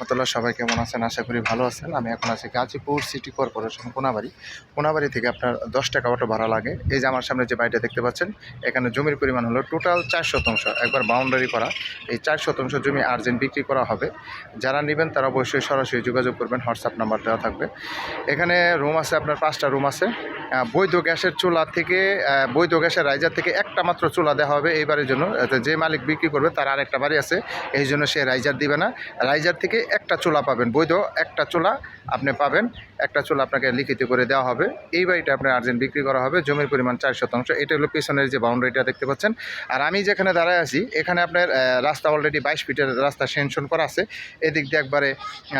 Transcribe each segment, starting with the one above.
রহমতুল্লাহ, সবাই কেমন আছেন? আশা করি ভালো আছেন। আমি এখন আছি গাজীপুর সিটি কর্পোরেশন কোনাবাড়ি। কোনাবাড়ি থেকে আপনার দশ টাকা অটো ভাড়া লাগে। এই যে আমার সামনে যে বাড়িটা দেখতে পাচ্ছেন, এখানে জমির পরিমাণ হলো টোটাল চার শতাংশ। একবার বাউন্ডারি করা। এই চার শতাংশ জমি আর্জেন্ট বিক্রি করা হবে। যারা নেবেন তারা অবশ্যই সরাসরি যোগাযোগ করবেন, হোয়াটসঅ্যাপ নাম্বার দেওয়া থাকবে। এখানে রুম আছে, আপনার পাঁচটা রুম আছে। বৈধ গ্যাসের চুলা থেকে বৈধ গ্যাসের রাইজার থেকে একটা মাত্র চুলা দেওয়া হবে এই বাড়ির জন্য যে মালিক বিক্রি করবে তার আরেকটা বাড়ি আছে, এই জন্য সে রাইজার দিবে না। রাইজার থেকে একটা চুলা পাবেন, বৈধ একটা চুলা আপনি পাবেন, একটা চুলা আপনাকে লিখিত করে দেওয়া হবে। এই বাড়িটা আপনার আর্জেন্ট বিক্রি করা হবে, জমির পরিমাণ চার শতাংশ। এটা হলো পেছনের যে বাউন্ডারিটা দেখতে পাচ্ছেন। আর আমি যেখানে দাঁড়ায় আছি, এখানে আপনার রাস্তা অলরেডি বাইশ ফিটের রাস্তা সেনশন করা আছে। এদিক দিয়ে একবারে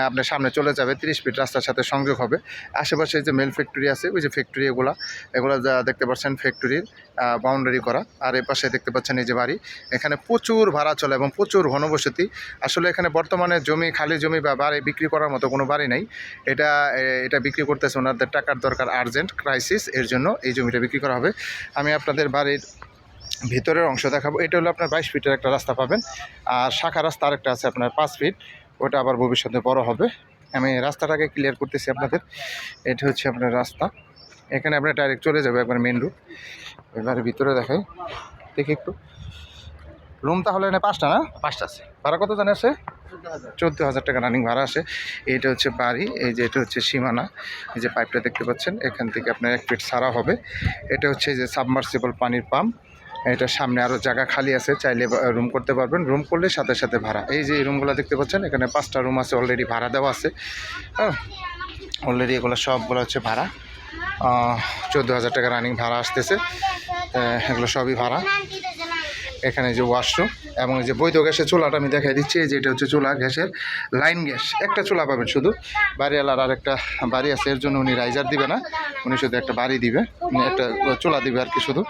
আপনার সামনে চলে যাবে, তিরিশ ফিট রাস্তার সাথে সংযোগ হবে। আশেপাশে যে মেল ফ্যাক্টরি আছে, ওই যে ফ্যাক্টরি এগুলা, এগুলো যা দেখতে পাচ্ছেন ফ্যাক্টরির বাউন্ডারি করা। আর এই পাশে দেখতে পাচ্ছেন এই যে বাড়ি। এখানে প্রচুর ভাড়া চলে এবং প্রচুর ঘনবসতি আসলে এখানে বর্তমানে জমি, খালি জমি বা বাড়ি বিক্রি করার মতো কোনো বাড়ি নেই। এটা এটা বিক্রি করতেছে ওনাদের টাকার দরকার আর্জেন্ট ক্রাইসিস এর জন্য এই জমিটা বিক্রি করা হবে। আমি আপনাদের বাড়ির ভিতরের অংশ দেখাবো। এটা হলো আপনার বাইশ ফিটের একটা রাস্তা পাবেন। আর শাখা রাস্তা আরেকটা আছে আপনার পাঁচ ফিট। ওটা আবার ভবিষ্যতে বড় হবে। আমি রাস্তাটাকে ক্লিয়ার করতেছি আপনাদের। এটা হচ্ছে আপনার রাস্তা। এখানে আপনার ডাইরেক্ট চলে যাবে একবার মেন রুট এবারে ভিতরে দেখাই। দেখি একটু। রুম তাহলে এনে পাঁচটা না? পাঁচটা আছে। ভাড়া কত জানে আছে? চোদ্দ হাজার টাকা রানিং ভাড়া আসে এইটা হচ্ছে বাড়ি এই যে এটা হচ্ছে সীমানা। এই যে পাইপটা দেখতে পাচ্ছেন এখান থেকে আপনার এক ফিট সারা হবে। এটা হচ্ছে যে সাবমার্সিবল পানির পাম্প এটা সামনে আরও জায়গা খালি আছে চাইলে রুম করতে পারবেন। রুম করলে সাথে সাথে ভাড়া। এই যে রুমগুলো দেখতে পাচ্ছেন এখানে পাঁচটা রুম আছে অলরেডি ভাড়া দেওয়া আছে। হ্যাঁ অলরেডি এগুলো সবগুলো হচ্ছে ভাড়া। চোদ্দ হাজার টাকা রানিং ভাড়া আসতেছে। এগুলো সবই ভাড়া। এখানে যে ওয়াশরুম এবং যে বৈধ গ্যাসের চুলাটা আমি দেখাই দিচ্ছি, এই যে এটা হচ্ছে চুলা গ্যাসের লাইন গ্যাস একটা চুলা পাবেন শুধু। বাড়িওয়ালার আর একটা বাড়ি আছে, এর জন্য উনি রাইজার দিবে না। উনি শুধু একটা বাড়ি দিবে একটা চুলা দিবে আর কি শুধু।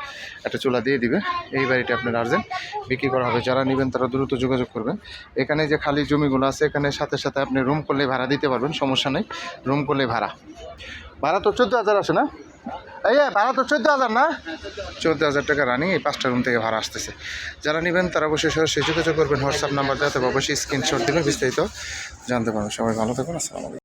একটা চুলা দিয়ে দিবে। এই বাড়িটা আপনার আর্জেন্ট বিক্রি করা হবে। যারা নেবেন তারা দ্রুত যোগাযোগ করবেন। এখানে যে খালি জমিগুলো আছে, এখানে সাথে সাথে আপনি রুম করলে ভাড়া দিতে পারবেন, সমস্যা নেই। রুম করলে ভাড়া। ভাড়া তো চোদ্দ হাজার আছে না? এই ভাড়া তো চোদ্দ হাজার না? চোদ্দ হাজার টাকা রানিং, এই পাঁচটা রুম থেকে ভাড়া আসতেছে। যারা নেবেন তারা অবশ্যই সরাসরি যোগাযোগ করবেন হোয়াটসঅ্যাপ নাম্বার দেওয়াতে অবশ্যই স্ক্রিনশট দেবেন, বিস্তারিত জানতে পারবেন। সবাই ভালো থাকুন, আসসালামু আলাইকুম।